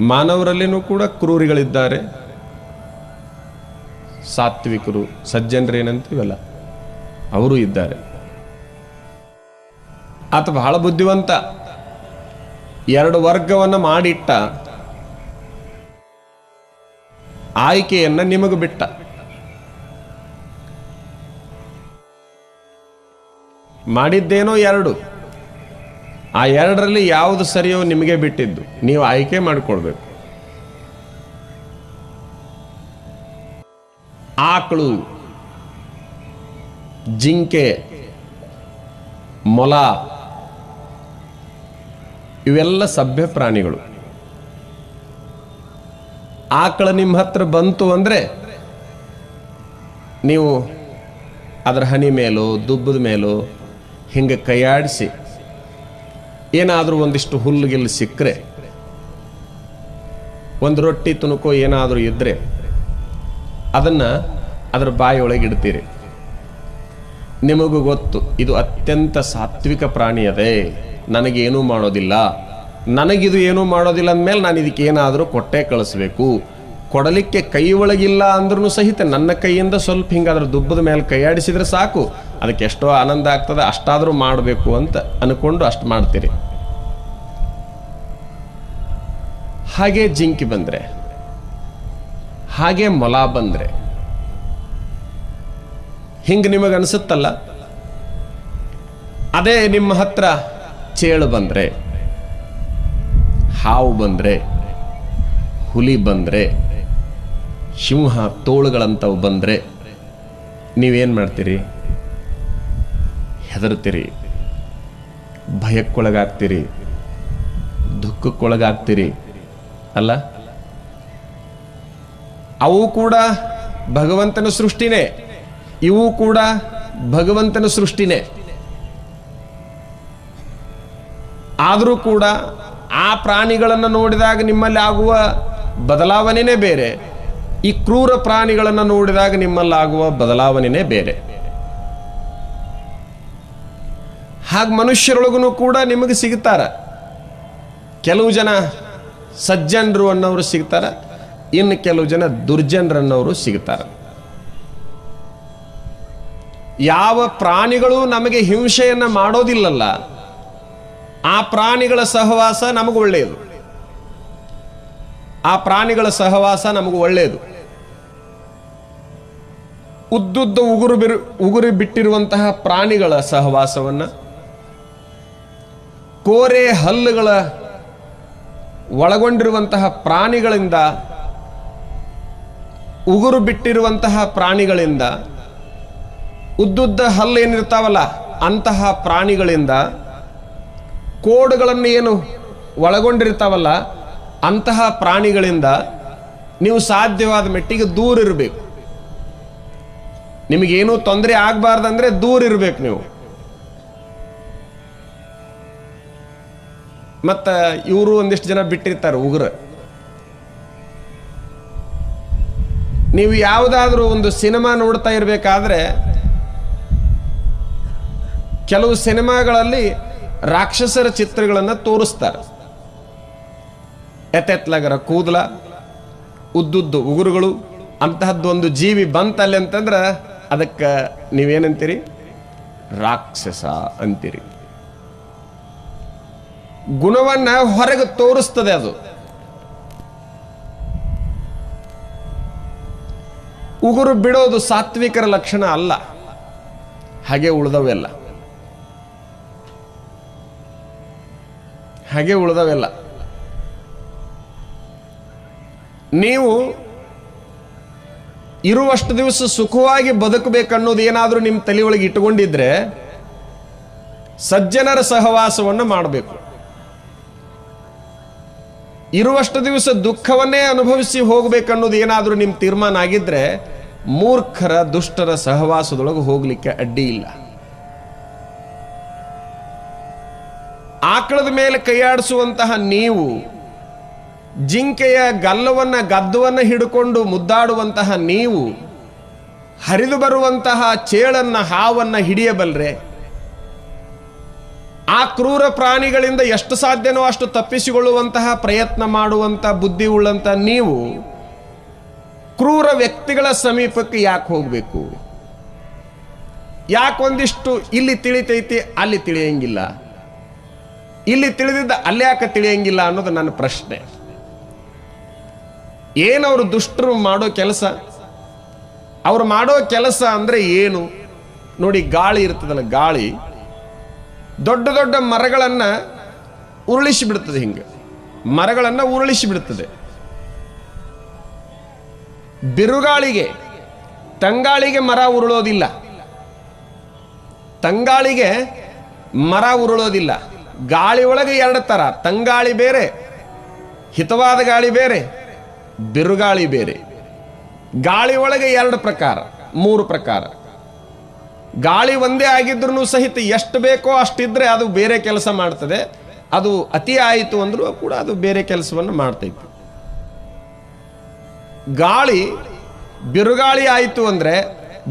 ಮಾನವರಲ್ಲಿನೂ ಕೂಡ ಕ್ರೂರಿಗಳಿದ್ದಾರೆ. ಸಾತ್ವಿಕರು, ಸಜ್ಜನರು ಏನಂತೀವಲ್ಲ ಅವರು ಇದ್ದಾರೆ. ಆತ ಬಹಳ ಬುದ್ಧಿವಂತ. ಎರಡು ವರ್ಗವನ್ನು ಮಾಡಿಟ್ಟ. ಆಯ್ಕೆಯನ್ನು ನಿಮಗೆ ಬಿಟ್ಟ. ಮಾಡಿದ್ದೇನೋ ಎರಡು. ಆ ಎರಡರಲ್ಲಿ ಯಾವುದು ಸರಿಯೋ ನಿಮಗೆ ಬಿಟ್ಟಿದ್ದು. ನೀವು ಆಯ್ಕೆ ಮಾಡಿಕೊಳ್ಬೇಕು. ಆಕಳು, ಜಿಂಕೆ, ಮೊಲ, ಇವೆಲ್ಲ ಸಭ್ಯ ಪ್ರಾಣಿಗಳು. ಆಕಳ ನಿಮ್ಮ ಹತ್ರ ಬಂತು ಅಂದರೆ ನೀವು ಅದರ ಹನಿ ಮೇಲೋ, ದುಬ್ಬದ ಮೇಲೋ ಹಿಂಗೆ ಕೈಯಾಡಿಸಿ ಏನಾದರೂ ಒಂದಿಷ್ಟು ಹುಲ್ಲುಗಿಲ್ಲು ಸಿಕ್ಕರೆ, ಒಂದು ರೊಟ್ಟಿ ತುಣುಕೋ ಏನಾದರೂ ಇದ್ದರೆ ಅದನ್ನು ಅದರ ಬಾಯಿಯೊಳಗೆ ಇಡ್ತೀರಿ. ನಿಮಗೂ ಗೊತ್ತು, ಇದು ಅತ್ಯಂತ ಸಾತ್ವಿಕ ಪ್ರಾಣಿ ಅದೇ. ನನಗೇನೂ ಮಾಡೋದಿಲ್ಲ. ನನಗಿದು ಏನೂ ಮಾಡೋದಿಲ್ಲ ಅಂದಮೇಲೆ ನಾನು ಇದಕ್ಕೆ ಏನಾದರೂ ಕೊಟ್ಟೆ ಕಳಿಸ್ಬೇಕು. ಕೊಡಲಿಕ್ಕೆ ಕೈ ಒಳಗಿಲ್ಲ ಅಂದ್ರೂ ಸಹಿತ ನನ್ನ ಕೈಯಿಂದ ಸ್ವಲ್ಪ ಹಿಂಗೆ ಅದ್ರ ದುಬ್ಬದ ಮೇಲೆ ಕೈಯಾಡಿಸಿದ್ರೆ ಸಾಕು. ಅದಕ್ಕೆ ಎಷ್ಟೋ ಆನಂದ ಆಗ್ತದೆ, ಅಷ್ಟಾದರೂ ಮಾಡಬೇಕು ಅಂತ ಅಂದ್ಕೊಂಡು ಅಷ್ಟು ಮಾಡ್ತೀರಿ. ಹಾಗೆ ಜಿಂಕಿ ಬಂದರೆ, ಹಾಗೆ ಮೊಲ ಬಂದರೆ, ಹಿಂಗೆ ನಿಮಗೆ ಅನಿಸುತ್ತಲ್ಲ? ಅದೇ ನಿಮ್ಮ ಹತ್ರ ಚೇಳು ಬಂದರೆ, ಹಾವು ಬಂದರೆ, ಹುಲಿ ಬಂದರೆ, ಸಿಂಹ ತೋಳುಗಳಂಥವು ಬಂದರೆ, ನೀವೇನು ಮಾಡ್ತೀರಿ? ಹೆದರ್ತೀರಿ? ಭಯಕ್ಕೊಳಗಾಗ್ತೀರಿ? ದುಃಖಕ್ಕೊಳಗಾಗ್ತೀರಿ? ಅಲ್ಲ? ಅವು ಕೂಡ ಭಗವಂತನ ಸೃಷ್ಟಿನೇ. ಇವು ಕೂಡ ಭಗವಂತನ ಸೃಷ್ಟಿನೇ. ಆದರೂ ಕೂಡ ಆ ಪ್ರಾಣಿಗಳನ್ನು ನೋಡಿದಾಗ ನಿಮ್ಮಲ್ಲಿ ಆಗುವ ಬದಲಾವಣೆನೇ ಬೇರೆ. ಈ ಕ್ರೂರ ಪ್ರಾಣಿಗಳನ್ನು ನೋಡಿದಾಗ ನಿಮ್ಮಲ್ಲಿ ಆಗುವ ಬದಲಾವಣೆನೇ ಬೇರೆ. ಹಾಗೆ ಮನುಷ್ಯರೊಳಗೂ ಕೂಡ ನಿಮಗೆ ಸಿಗ್ತಾರ ಕೆಲವು ಜನ ಸಜ್ಜನರು ಅನ್ನೋರು ಸಿಗ್ತಾರೆ. ಇನ್ನು ಕೆಲವು ಜನ ದುರ್ಜನರು ಅನ್ನೋರು ಸಿಗ್ತಾರ. ಯಾವ ಪ್ರಾಣಿಗಳು ನಮಗೆ ಹಿಂಸೆಯನ್ನ ಮಾಡೋದಿಲ್ಲಲ್ಲ. ಆ ಪ್ರಾಣಿಗಳ ಸಹವಾಸ ನಮಗೆ ಒಳ್ಳೆಯದು. ಆ ಪ್ರಾಣಿಗಳ ಸಹವಾಸ ನಮಗೆ ಒಳ್ಳೆಯದು. ಉದ್ದುದ್ದ ಉಗುರು ಬಿರು, ಉಗುರು ಬಿಟ್ಟಿರುವಂತಹ ಪ್ರಾಣಿಗಳ ಸಹವಾಸವನ್ನ, ಕೋರೆ ಹಲ್ಲುಗಳ ಒಳಗೊಂಡಿರುವಂತಹ ಪ್ರಾಣಿಗಳಿಂದ, ಉಗುರು ಬಿಟ್ಟಿರುವಂತಹ ಪ್ರಾಣಿಗಳಿಂದ, ಉದ್ದುದ್ದ ಹಲ್ಲು ಏನಿರ್ತಾವಲ್ಲ, ಅಂತಹ ಪ್ರಾಣಿಗಳಿಂದ ಕೋಡುಗಳನ್ನು ಏನು ಒಳಗೊಂಡಿರ್ತಾವಲ್ಲ, ಅಂತಹ ಪ್ರಾಣಿಗಳಿಂದ ನೀವು ಸಾಧ್ಯವಾದ ಮೆಟ್ಟಿಗೆ ದೂರ ಇರಬೇಕು ನಿಮಗೇನೂ ತೊಂದರೆ ಆಗಬಾರ್ದಂದ್ರೆ ದೂರ ಇರಬೇಕು ನೀವು. ಮತ್ತು ಇವರು ಒಂದಿಷ್ಟು ಜನ ಬಿಟ್ಟಿರ್ತಾರೆ ಉಗ್ರ. ನೀವು ಯಾವುದಾದ್ರೂ ಒಂದು ಸಿನಿಮಾ ನೋಡ್ತಾ ಇರಬೇಕಾದ್ರೆ ಕೆಲವು ಸಿನಿಮಾಗಳಲ್ಲಿ ರಾಕ್ಷಸರ ಚಿತ್ರಗಳನ್ನು ತೋರಿಸ್ತಾರೆ. ಎತ್ತೆತ್ಲಗರ ಕೂದಲ, ಉದ್ದುದ್ದು ಉಗುರುಗಳು, ಅಂತಹದ್ದು ಒಂದು ಜೀವಿ ಬಂತಲ್ಲಿ ಅಂತಂದ್ರೆ ಅದಕ್ಕೆ ನೀವೇನಂತೀರಿ? ರಾಕ್ಷಸ ಅಂತೀರಿ. ಗುಣವನ್ನ ಹೊರಗೆ ತೋರಿಸ್ತದೆ ಅದು. ಉಗುರು ಬಿಡೋದು ಸಾತ್ವಿಕರ ಲಕ್ಷಣ ಅಲ್ಲ. ಹಾಗೆ ಉಳಿದವೆಲ್ಲ ಹಾಗೆ ಉಳಿದವೆಲ್ಲ ನೀವು ಇರುವಷ್ಟು ದಿವಸ ಸುಖವಾಗಿ ಬದುಕಬೇಕನ್ನೋದು ಏನಾದರೂ ನಿಮ್ಮ ತಲೆಯೊಳಗೆ ಇಟ್ಟುಕೊಂಡಿದ್ರೆ ಸಜ್ಜನರ ಸಹವಾಸವನ್ನು ಮಾಡಬೇಕು. ಇರುವಷ್ಟು ದಿವಸ ದುಃಖವನ್ನೇ ಅನುಭವಿಸಿ ಹೋಗಬೇಕನ್ನೋದು ಏನಾದರೂ ನಿಮ್ಮ ತೀರ್ಮಾನ ಆಗಿದ್ರೆ ಮೂರ್ಖರ, ದುಷ್ಟರ ಸಹವಾಸದೊಳಗೆ ಹೋಗ್ಲಿಕ್ಕೆ ಅಡ್ಡಿ ಇಲ್ಲ. ಆಕಳದ ಮೇಲೆ ಕೈಯಾಡಿಸುವಂತಹ ನೀವು, ಜಿಂಕೆಯ ಗಲ್ಲವನ್ನ, ಗದ್ದವನ್ನ ಹಿಡ್ಕೊಂಡು ಮುದ್ದಾಡುವಂತಹ ನೀವು, ಹರಿದು ಬರುವಂತಹ ಚೇಳನ್ನ, ಹಾವನ್ನ ಹಿಡಿಯಬಲ್ರೆ? ಆ ಕ್ರೂರ ಪ್ರಾಣಿಗಳಿಂದ ಎಷ್ಟು ಸಾಧ್ಯನೋ ಅಷ್ಟು ತಪ್ಪಿಸಿಕೊಳ್ಳುವಂತಹ ಪ್ರಯತ್ನ ಮಾಡುವಂತ ಬುದ್ಧಿ ಉಳ್ಳಂತ ನೀವು ಕ್ರೂರ ವ್ಯಕ್ತಿಗಳ ಸಮೀಪಕ್ಕೆ ಯಾಕೆ ಹೋಗಬೇಕು? ಯಾಕೆ ಒಂದಿಷ್ಟು ಇಲ್ಲಿ ತಿಳಿತೈತಿ, ಅಲ್ಲಿ ತಿಳಿಯಂಗಿಲ್ಲ? ಇಲ್ಲಿ ತಿಳಿದಿದ್ದ ಅಲ್ಲಿ ಯಾಕೆ ತಿಳಿಯಂಗಿಲ್ಲ ಅನ್ನೋದು ನನ್ನ ಪ್ರಶ್ನೆ. ಏನವರು ದುಷ್ಟರು ಮಾಡೋ ಕೆಲಸ? ಅವ್ರು ಮಾಡೋ ಕೆಲಸ ಅಂದರೆ ಏನು? ನೋಡಿ, ಗಾಳಿ ಇರ್ತದಲ್ಲ, ಗಾಳಿ. ದೊಡ್ಡ ದೊಡ್ಡ ಮರಗಳನ್ನು ಉರುಳಿಸಿ ಬಿಡುತ್ತದೆ ಹಿಂಗೆ. ಮರಗಳನ್ನು ಉರುಳಿಸಿ ಬಿಡ್ತದೆ ಬಿರುಗಾಳಿಗೆ, ತಂಗಾಳಿಗೆ ಮರ ಉರುಳೋದಿಲ್ಲ. ತಂಗಾಳಿಗೆ ಮರ ಉರುಳೋದಿಲ್ಲ. ಗಾಳಿ ಒಳಗೆ ಎರಡು ಥರ ತಂಗಾಳಿ ಬೇರೆ, ಹಿತವಾದ ಗಾಳಿ ಬೇರೆ, ಬಿರುಗಾಳಿ ಬೇರೆ. ಗಾಳಿ ಒಳಗೆ ಎರಡು ಪ್ರಕಾರ, ಮೂರು ಪ್ರಕಾರ. ಗಾಳಿ ಒಂದೇ ಆಗಿದ್ರು ಸಹಿತ ಎಷ್ಟು ಬೇಕೋ ಅಷ್ಟಿದ್ರೆ ಅದು ಬೇರೆ ಕೆಲಸ ಮಾಡ್ತದೆ. ಅದು ಅತಿ ಆಯಿತು ಅಂದ್ರೂ ಕೂಡ ಅದು ಬೇರೆ ಕೆಲಸವನ್ನು ಮಾಡ್ತೈತಿ ಗಾಳಿ ಬಿರುಗಾಳಿ ಆಯಿತು ಅಂದ್ರೆ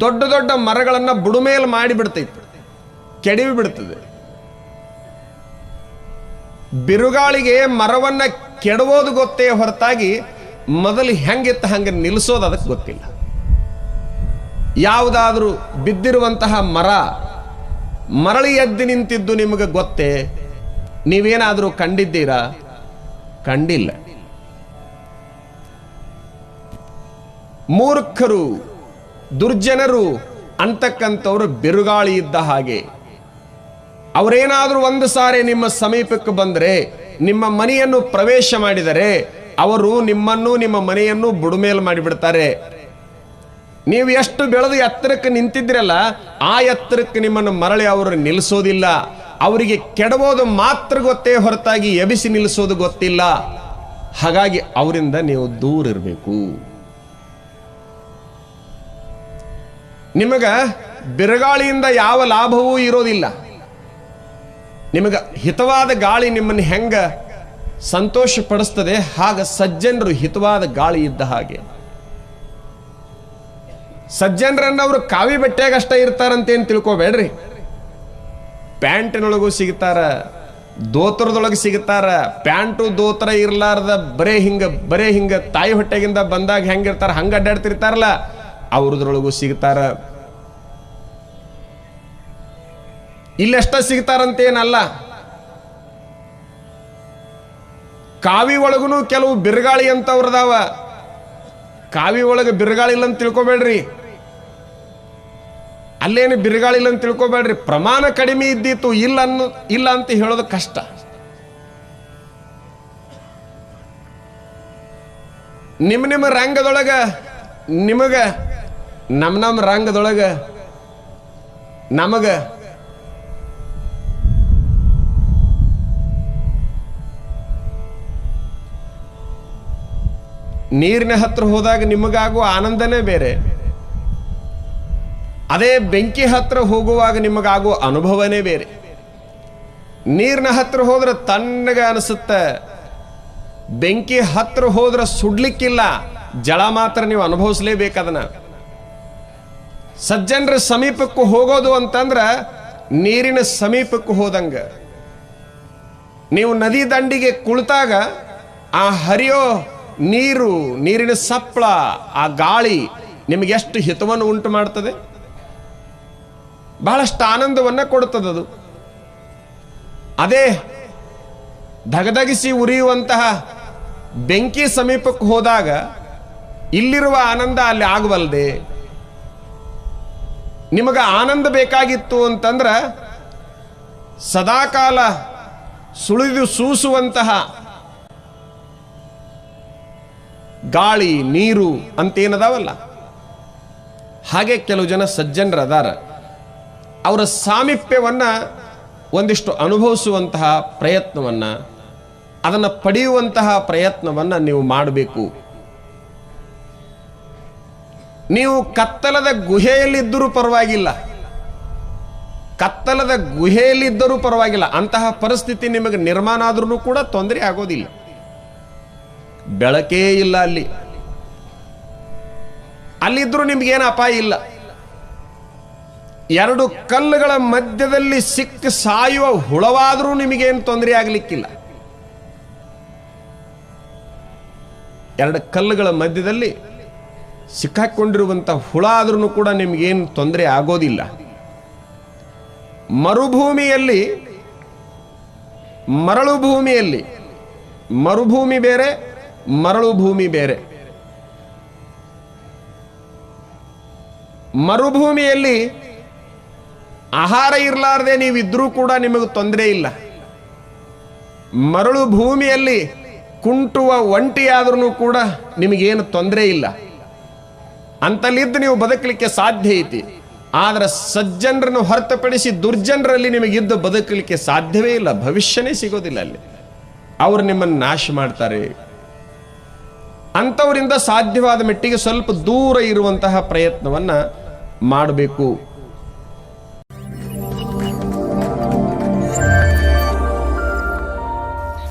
ದೊಡ್ಡ ದೊಡ್ಡ ಮರಗಳನ್ನು ಬುಡುಮೇಲೆ ಮಾಡಿಬಿಡ್ತೈತಿ ಕೆಡವಿ ಬಿಡ್ತದೆ. ಬಿರುಗಾಳಿಗೆ ಮರವನ್ನ ಕೆಡವೋದು ಗೊತ್ತೇ ಹೊರತಾಗಿ ಮೊದಲು ಹೆಂಗಿತ್ತು ಹಂಗೆ ನಿಲ್ಲಿಸೋದು ಅದಕ್ಕೆ ಗೊತ್ತಿಲ್ಲ. ಯಾವುದಾದ್ರೂ ಬಿದ್ದಿರುವಂತಹ ಮರ, ಮರಳಿ ಎದ್ದು ನಿಂತಿದ್ದು ನಿಮಗೆ ಗೊತ್ತೇ? ನೀವೇನಾದರೂ ಕಂಡಿದ್ದೀರಾ? ಕಂಡಿಲ್ಲ. ಮೂರ್ಖರು, ದುರ್ಜನರು ಅಂತಕ್ಕಂಥವ್ರು ಬಿರುಗಾಳಿ ಇದ್ದ ಹಾಗೆ. ಅವರೇನಾದರೂ ಒಂದು ಸಾರಿ ನಿಮ್ಮ ಸಮೀಪಕ್ಕೆ ಬಂದರೆ, ನಿಮ್ಮ ಮನೆಯನ್ನು ಪ್ರವೇಶ ಮಾಡಿದರೆ, ಅವರು ನಿಮ್ಮನ್ನು ನಿಮ್ಮ ಮನೆಯನ್ನು ಬುಡುಮೇಲು ಮಾಡಿಬಿಡ್ತಾರೆ. ನೀವು ಎಷ್ಟು ಬೆಳೆದು ಎತ್ತರಕ್ಕೆ ನಿಂತಿದ್ರಲ್ಲ ಆ ಎತ್ತರಕ್ಕೆ ನಿಮ್ಮನ್ನು ಮರಳಿ ಅವರು ನಿಲ್ಲಿಸೋದಿಲ್ಲ. ಅವರಿಗೆ ಕೆಡವೋದು ಮಾತ್ರ ಗೊತ್ತೇ ಹೊರತಾಗಿ ಎಬಿಸಿ ನಿಲ್ಲಿಸೋದು ಗೊತ್ತಿಲ್ಲ. ಹಾಗಾಗಿ ಅವರಿಂದ ನೀವು ದೂರ ಇರಬೇಕು. ನಿಮಗ ಬಿರುಗಾಳಿಯಿಂದ ಯಾವ ಲಾಭವೂ ಇರೋದಿಲ್ಲ. ನಿಮಗ ಹಿತವಾದ ಗಾಳಿ ನಿಮ್ಮನ್ನು ಹೆಂಗ ಸಂತೋಷ ಪಡಿಸ್ತದೆ ಹಾಗ ಸಜ್ಜನರು ಹಿತವಾದ ಗಾಳಿ ಇದ್ದ ಹಾಗೆ. ಸಜ್ಜನರನ್ನ ಅವರು ಕಾವಿ ಬಟ್ಟೆಯಾಗ ಅಷ್ಟ ಇರ್ತಾರಂತೇನು ತಿಳ್ಕೊಬೇಡ್ರಿ. ಪ್ಯಾಂಟಿನೊಳಗೂ ಸಿಗ್ತಾರ, ದೋತ್ರದೊಳಗೆ ಸಿಗ್ತಾರ, ಪ್ಯಾಂಟು ದೋತ್ರ ಇರ್ಲಾರ್ದ ಬರೇ ಹಿಂಗ ಬರೇ ಹಿಂಗ ತಾಯಿ ಹೊಟ್ಟೆಗಿಂದ ಬಂದಾಗ ಹೆಂಗಿರ್ತಾರ, ಹಂಗ ಅಡ್ಡಾಡ್ತಿರ್ತಾರಲ್ಲ, ಅವ್ರದ್ರೊಳಗೂ ಸಿಗ್ತಾರ. ಇಲ್ಲೆಷ್ಟ ಸಿಗ್ತಾರಂತೇನಲ್ಲ. ಕಾವಿ ಒಳಗೂ ಕೆಲವು ಬಿರುಗಾಳಿ ಅಂತವ್ರದಾವ. ಕಾವಿ ಒಳಗೆ ಬಿರುಗಾಳಿ ಇಲ್ಲ ಅಂತ ತಿಳ್ಕೊಬೇಡ್ರಿ. ಅಲ್ಲೇನು ಬಿರುಗಾಳಿ ಇಲ್ಲ ಅಂತ ತಿಳ್ಕೊಬೇಡ್ರಿ. ಪ್ರಮಾಣ ಕಡಿಮೆ ಇದ್ದಿತ್ತು ಇಲ್ಲ ಅನ್ನು, ಇಲ್ಲ ಅಂತ ಹೇಳೋದು ಕಷ್ಟ. ನಿಮ್ಮ ನಿಮ್ಮ ರಂಗದೊಳಗ, ನಿಮಗ ನಮ್ಮ ನಮ್ಮ ರಂಗದೊಳಗ, ನಮಗ, ನೀರಿನ ಹತ್ರ ಹೋದಾಗ ನಿಮಗಾಗುವ ಆನಂದನೇ ಬೇರೆ. ಅದೇ ಬೆಂಕಿ ಹತ್ರ ಹೋಗುವಾಗ ನಿಮಗಾಗುವ ಅನುಭವನೇ ಬೇರೆ. ನೀರಿನ ಹತ್ರ ಹೋದ್ರೆ ತಣ್ಣಗೆ ಅನಿಸುತ್ತೆ. ಬೆಂಕಿ ಹತ್ರ ಹೋದ್ರೆ ಸುಡ್ಲಿಕ್ಕಿಲ್ಲ. ಜಳ ಮಾತ್ರ ನೀವು ಅನುಭವಿಸ್ಲೇಬೇಕು ಅದನ್ನ. ಸಜ್ಜನರ ಸಮೀಪಕ್ಕೂ ಹೋಗೋದು ಅಂತಂದ್ರೆ ನೀರಿನ ಸಮೀಪಕ್ಕೂ ಹೋದಂಗ. ನೀವು ನದಿ ದಂಡಿಗೆ ಕುಳಿತಾಗ ಆ ಹರಿಯೋ ನೀರು, ನೀರಿನ ಸಪ್ಪಳ ಆ ಗಾಳಿ ನಿಮಗೆಷ್ಟು ಹಿತವನ್ನು ಉಂಟು ಮಾಡ್ತದೆ? ಬಹಳಷ್ಟು ಆನಂದವನ್ನ ಕೊಡುತ್ತದದು. ಅದೇ ಧಗಧಗಿಸಿ ಉರಿಯುವಂತಹ ಬೆಂಕಿ ಸಮೀಪಕ್ಕೆ ಹೋದಾಗ ಇಲ್ಲಿರುವ ಆನಂದ ಅಲ್ಲಿ ಆಗವಲ್ದೆ? ನಿಮಗೆ ಆನಂದ ಬೇಕಾಗಿತ್ತು ಅಂತಂದ್ರೆ ಸದಾಕಾಲ ಸುಳಿದು ಸೂಸುವಂತಹ ಗಾಳಿ, ನೀರು ಅಂತೇನದಾವಲ್ಲ? ಹಾಗೆ ಕೆಲವು ಜನ ಸಜ್ಜನರು ಅದಾರ ಅವರ ಸಾಮೀಪ್ಯವನ್ನು ಒಂದಿಷ್ಟು ಅನುಭವಿಸುವಂತಹ ಪ್ರಯತ್ನವನ್ನ, ಅದನ್ನು ಪಡೆಯುವಂತಹ ಪ್ರಯತ್ನವನ್ನ ನೀವು ಮಾಡಬೇಕು. ನೀವು ಕತ್ತಲದ ಗುಹೆಯಲ್ಲಿದ್ದರೂ ಪರವಾಗಿಲ್ಲ. ಕತ್ತಲದ ಗುಹೆಯಲ್ಲಿದ್ದರೂ ಪರವಾಗಿಲ್ಲ. ಅಂತಹ ಪರಿಸ್ಥಿತಿ ನಿಮಗೆ ನಿರ್ಮಾಣ ಆದ್ರೂ ಕೂಡ ತೊಂದರೆ ಆಗೋದಿಲ್ಲ. ಬೆಳಕೇ ಇಲ್ಲ ಅಲ್ಲಿ. ಅಲ್ಲಿದ್ದರೂ ನಿಮ್ಗೇನು ಅಪಾಯ ಇಲ್ಲ. ಎರಡು ಕಲ್ಲುಗಳ ಮಧ್ಯದಲ್ಲಿ ಸಿಕ್ಕ ಸಾಯುವ ಹುಳವಾದರೂ ನಿಮಗೇನು ತೊಂದರೆ ಆಗಲಿಕ್ಕಿಲ್ಲ. ಎರಡು ಕಲ್ಲುಗಳ ಮಧ್ಯದಲ್ಲಿ ಸಿಕ್ಕಾಕೊಂಡಿರುವಂಥ ಹುಳ ಆದ್ರೂ ಕೂಡ ನಿಮಗೇನು ತೊಂದರೆ ಆಗೋದಿಲ್ಲ. ಮರುಭೂಮಿಯಲ್ಲಿ, ಮರಳು ಭೂಮಿಯಲ್ಲಿ, ಮರುಭೂಮಿ ಬೇರೆ, ಮರಳು ಭೂಮಿ ಬೇರೆ. ಮರುಭೂಮಿಯಲ್ಲಿ ಆಹಾರ ಇರಲಾರ್ದೆ ನೀವಿದ್ರೂ ಕೂಡ ನಿಮಗೆ ತೊಂದರೆ ಇಲ್ಲ. ಮರಳು ಭೂಮಿಯಲ್ಲಿ ಕುಂಟುವ ಒಂಟಿಯಾದ್ರೂ ಕೂಡ ನಿಮಗೇನು ತೊಂದರೆ ಇಲ್ಲ. ಅಂತಲ್ಲಿದ್ದು ನೀವು ಬದುಕಲಿಕ್ಕೆ ಸಾಧ್ಯ ಐತಿ. ಆದ್ರೆ ಸಜ್ಜನರನ್ನು ಹೊರತುಪಡಿಸಿ ದುರ್ಜನರಲ್ಲಿ ನಿಮಗಿದ್ದು ಬದುಕಲಿಕ್ಕೆ ಸಾಧ್ಯವೇ ಇಲ್ಲ. ಭವಿಷ್ಯನೇ ಸಿಗೋದಿಲ್ಲ ಅಲ್ಲಿ. ಅವರು ನಿಮ್ಮನ್ನು ನಾಶ ಮಾಡ್ತಾರೆ. ಅಂಥವರಿಂದ ಸಾಧ್ಯವಾದ ಮಟ್ಟಿಗೆ ಸ್ವಲ್ಪ ದೂರ ಇರುವಂತಹ ಪ್ರಯತ್ನವನ್ನ ಮಾಡಬೇಕು.